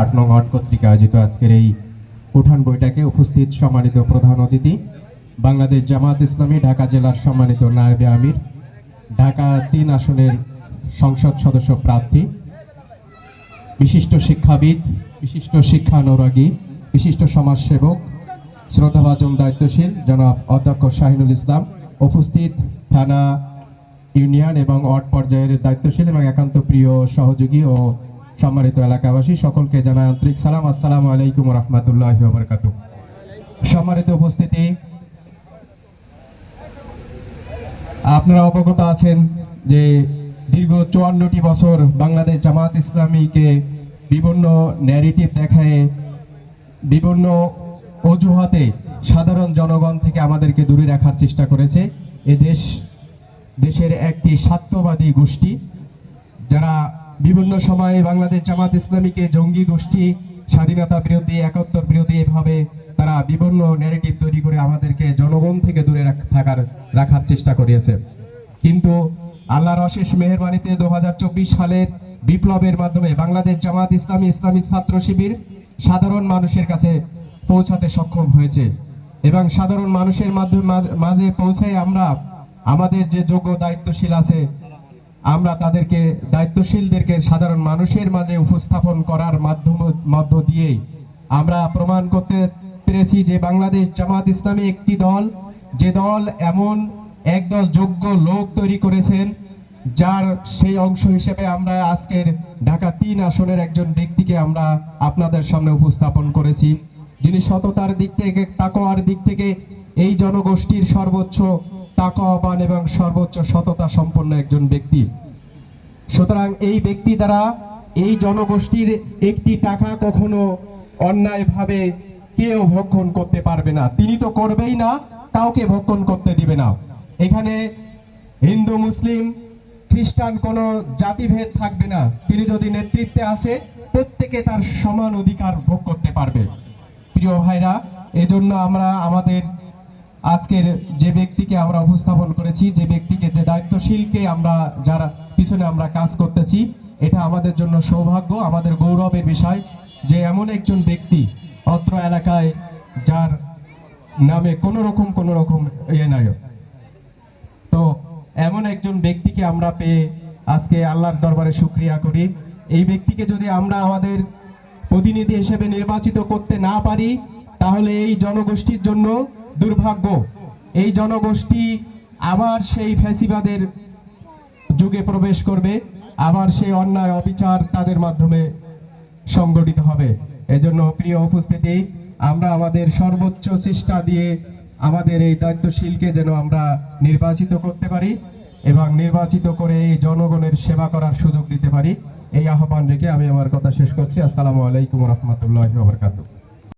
আট নং আট কর্তৃক আয়োজিত আজকের এই উঠান বৈঠকে উপস্থিত সম্মানিত প্রধান অতিথি, বাংলাদেশ জামাত ইসলামী, ঢাকা জেলার সম্মানিত নায়েবে আমির, ঢাকা তিন আসনের সংসদ সদস্য প্রার্থী, বিশিষ্ট শিক্ষাবিদ, বিশিষ্ট শিক্ষানুরাগী বিশিষ্ট সমাজসেবক, শ্রদ্ধাভাজন দায়িত্বশীল, জনাব অধ্যক্ষ শাহিনুল ইসলাম, উপস্থিত থানা ইউনিয়ন এবং ওয়ার্ড পর্যায়ের দায়িত্বশীল এবং একান্ত প্রিয় সহযোগী ও সম্মানিত এলাকাবাসী, সকলকে জানাই আন্তরিক সালাম। আসসালামু আলাইকুম রহমতুল্লাহ বরকাত সম্মানিত উপস্থিতি, আপনারা অবগত আছেন যে দীর্ঘ চুয়ান্নটি বছর বাংলাদেশ জামাত ইসলামীকে বিভিন্ন ন্যারেটিভ দেখায়, বিভিন্ন অজুহাতে সাধারণ জনগণ থেকে আমাদেরকে দূরে রাখার চেষ্টা করেছে। এ দেশ, দেশের একটি স্বার্থবাদী গোষ্ঠী, যারা বিভিন্ন সময়ে বাংলাদেশ জামাত ইসলামীকে জঙ্গি গোষ্ঠী, স্বাধীনতা বিরোধী একাত্তর বিরোধী এভাবে তারা বিভিন্ন ন্যারেটিভ তৈরি করে আমাদেরকে জনগণ থেকে দূরে থাকার, রাখার চেষ্টা করিয়েছে। কিন্তু আল্লাহর অশেষ মেহরবানিতে দু সালের বিপ্লবের মাধ্যমে বাংলাদেশ জামাত ইসলামী ইসলামী ছাত্র শিবির সাধারণ মানুষের কাছে পৌঁছাতে সক্ষম হয়েছে এবং সাধারণ মানুষের মাধ্যমে মাঝ- মাঝে পৌঁছে আমরা আমাদের যে যোগ্য দায়িত্বশীল আছে আমরা তাদেরকে, দায়িত্বশীলদেরকে সাধারণ মানুষের মাঝে উপস্থাপন করার মাধ্যম, মধ্য দিয়েই আমরা প্রমাণ করতে পেরেছি যে বাংলাদেশ জামাত ইসলামী একটি দল, যে দল এমন একদল যোগ্য লোক তৈরি করেছেন, যার সেই অংশ হিসেবে আমরা আজকের ঢাকা তিন আসনের একজন ব্যক্তিকে আমরা আপনাদের সামনে উপস্থাপন করেছি, যিনি সততার দিক থেকে, তাকওয়ার দিক থেকে এই জনগোষ্ঠীর সর্বোচ্চ তাকওয়াবান এবং সর্বোচ্চ সততা সম্পন্ন একজন ব্যক্তি। সুতরাং এই ব্যক্তি দ্বারা এই জনগোষ্ঠীর একটি টাকা কখনো অন্যায়ভাবে কেউ ভক্ষণ করতে পারবে না। তিনি তো করবেই না, কাউকে ভক্ষণ করতে দিবে না। এখানে হিন্দু, মুসলিম, খ্রিস্টান কোনো জাতিভেদ থাকবে না। তিনি যদি নেতৃত্বে আসে, প্রত্যেকে তার সমান অধিকার ভোগ করতে পারবে। প্রিয় ভাইরা, এজন্য আমরা আমাদের আজকের যে ব্যক্তিকে আমরা উপস্থাপন করেছি, যে ব্যক্তিকে, যে দায়িত্বশীলকে আমরা যারা পিছনে আমরা কাজ করতেছি, এটা আমাদের জন্য সৌভাগ্য, আমাদের গৌরবের বিষয় যে এমন একজন ব্যক্তি অত্র এলাকায় যার নামে কোনো রকম কোনো রকম ইয়ে নাই। তো এমন একজন ব্যক্তিকে আমরা পেয়ে আজকে আল্লাহর দরবারে শুক্রিয়া করি। এই ব্যক্তিকে যদি আমরা আমাদের প্রতিনিধি হিসেবে নির্বাচিত করতে না পারি, তাহলে এই জনগোষ্ঠীর জন্য দুর্ভাগ্য। এই জনগোষ্ঠী আবার সেই ফ্যাসিবাদের যুগে প্রবেশ করবে, আবার সেই অন্যায় অবিচার তাদের মাধ্যমে সংগঠিত হবে। এজন্য প্রিয় উপস্থিতি, আমরা আমাদের সর্বোচ্চ চেষ্টা দিয়ে আমাদের এই দায়িত্বশীলকে যেন আমরা নির্বাচিত করতে পারি এবং নির্বাচিত করে এই জনগণের সেবা করার সুযোগ দিতে পারি। এই আহ্বান রেখে আমি আমার কথা শেষ করছি। আসসালামু আলাইকুম রহমতুল্লাহ বরকাতুহ।